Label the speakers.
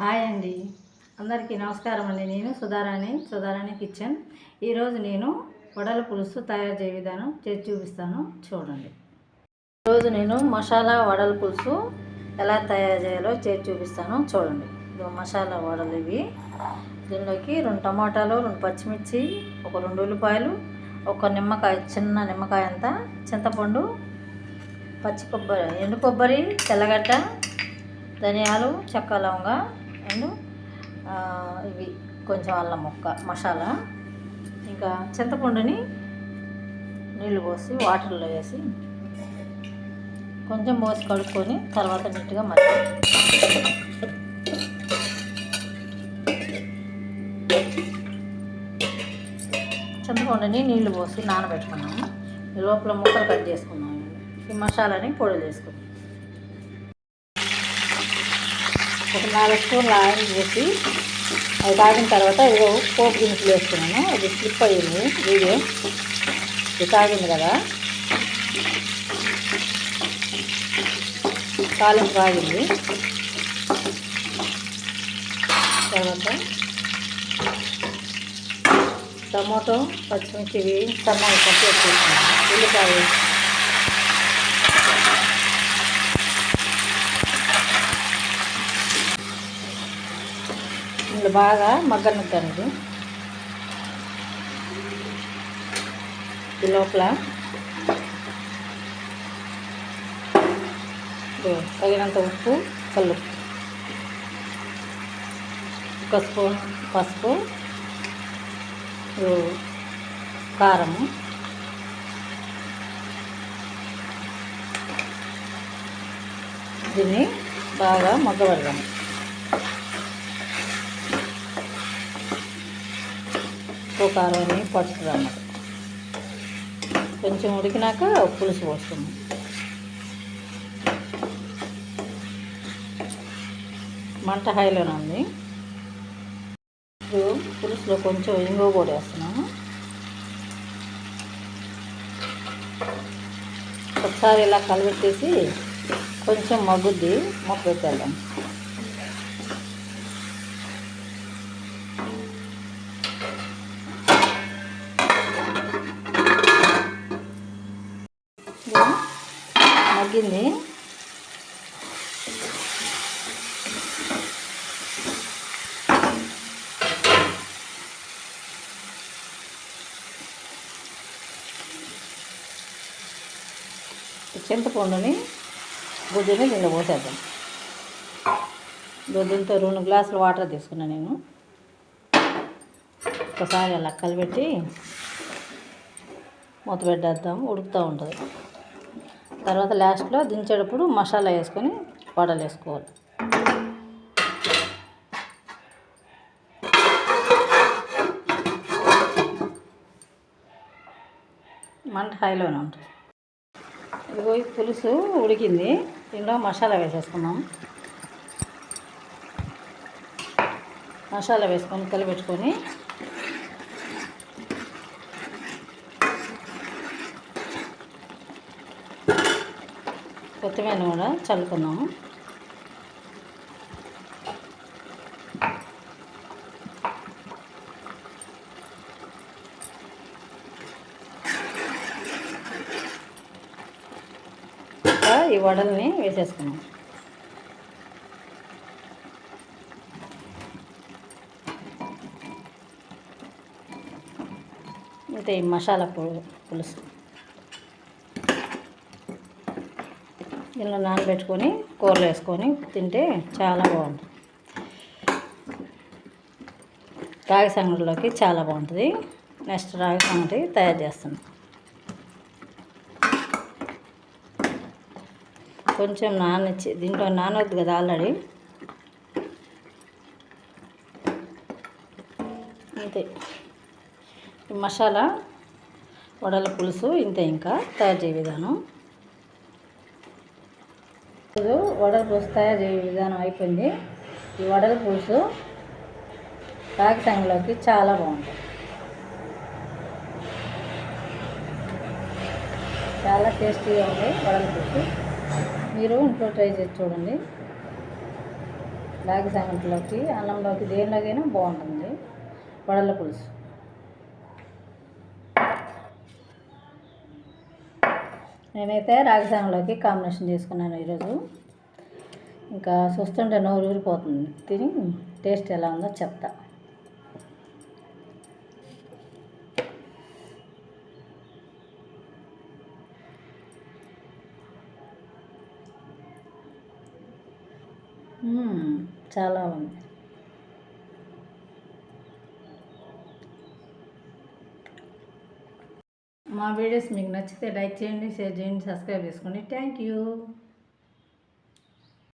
Speaker 1: Hi అండి. అందరికీ నమస్కారం అండి. నేను సుధారాణి సుధారాణి కిచెన్. ఈరోజు నేను వడల పులుసు తయారు చేయ విధానం చేసి చూపిస్తాను. చూడండి. ఈరోజు నేను మసాలా వడల పులుసు ఎలా తయారు చేయాలో చేసి చూపిస్తాను. చూడండి. ఇదిగో మసాలా వడలు ఇవి. దీనిలోకి రెండు టమాటాలు రెండు పచ్చిమిర్చి ఒక రెండు ఉల్లిపాయలు ఒక నిమ్మకాయ చిన్న నిమ్మకాయ అంతా చింతపండు పచ్చి కొబ్బరి ఎండు కొబ్బరి తెల్లగడ్డ ధనియాలు చెక్క లవంగా అండ్ ఇవి కొంచెం అల్లం ముక్క మసాలా. ఇంకా చింతపండుని నీళ్ళు పోసి వాటర్లో వేసి కొంచెం పోసి కడుక్కొని తర్వాత నీట్గా మళ్ళీ చింతపండుని నీళ్ళు పోసి నానబెట్టుకున్నాము. ఈ లోపల ముక్కలు కట్ చేసుకున్నాము. ఈ మసాలాని పొడి చేసుకున్నాం ఒక నాలుగు స్పూన్లు ఆయిల్ వేసి అది తాగిన తర్వాత ఇదిగో పోపు దినుసులు వేసుకున్నాను అది స్లిప్ అయ్యింది వీడియో. ఇది తాగింది కదా. కాలం తాగింది. తర్వాత టమాటో పచ్చిమిర్చి వేయించి టమాటో కట్ చేసుకున్నాను ఉల్లిపాయ ఇందులో బాగా మగ్గనుద్దండి. ఈ లోపల. తగినంత ఉప్పు కళ్ళు ఒక స్పూన్ పసుపు. కారం. కారము దీన్ని బాగా మగ్గబెడదాము ఉప్పు కారం అని పడుతుంది అన్నమాట కొంచెం ఉడికినాక పులుసు పోస్తుంది మంట హైలోనే ఉంది. ఇప్పుడు పులుసులో కొంచెం ఇంగువ కూడా వేస్తున్నాము ఒకసారి ఇలా కలిపెట్టేసి కొంచెం మగ్గుద్ది మొక్క పెట్టేద్దాం ఇది మగ్గింది ఈ చింతపండుని గుడ్డుని దీనిలో పోసేద్దాం. గుడ్డుతో రెండు గ్లాసులు వాటర్ తీసుకున్నాను నేను. ఒకసారి అలా కలిపెట్టి మూత పెట్టేద్దాం ఉడుకుతూ ఉంటుంది. తర్వాత లాస్ట్లో దించేటప్పుడు మసాలా వేసుకొని వడలు వేసుకోవాలి. మంట హైలోనే ఉంటుంది. ఇదిగో పులుసు ఉడికింది. దీనిలో మసాలా వేసేసుకున్నాం మసాలా వేసుకొని కలిపెట్టుకొని కొత్తిమీర కూడా చల్లుకున్నాము ఇంకా ఈ వడల్ని వేసేసుకున్నాం అయితే ఈ మసాలా పులుసు. దీనిలో నానబెట్టుకొని కూరలు వేసుకొని తింటే చాలా బాగుంటుంది. రాగి సంగటిలోకి చాలా బాగుంటుంది. నెక్స్ట్ రాగి సంగటి తయారు చేస్తున్నాం. కొంచెం నానచ్చి దీంట్లో నానవద్దు కదా ఆల్రెడీ. అంతే ఈ మసాలా వడల పులుసు ఇంతే ఇంకా తయారు చేయ విధానం. ఈరోజు వడల పులుసు తయారు చేయ విధానం అయిపోయింది. ఈ వడల పులుసు రాగి సంగలోకి చాలా బాగుంటుంది. చాలా టేస్టీగా ఉంది వడల పులుసు. మీరు ఇంట్లో ట్రై చేసి చూడండి. రాగి సంగటిలోకి అన్నంలోకి దేనిలోకైనా బాగుంటుంది. వడల పులుసు. నేనైతే రాగి సంగటిలోకి కాంబినేషన్ చేసుకున్నాను ఈరోజు. ఇంకా చూస్తుంటే నోరు ఊరిపోతుంది. తిని టేస్ట్ ఎలా ఉందో చెప్తా. చాలా ఉంది. మా వీడియోస్ మీకు నచ్చితే లైక్ చేయండి షేర్ చేయండి సబ్స్క్రైబ్ చేసుకోండి. Thank you.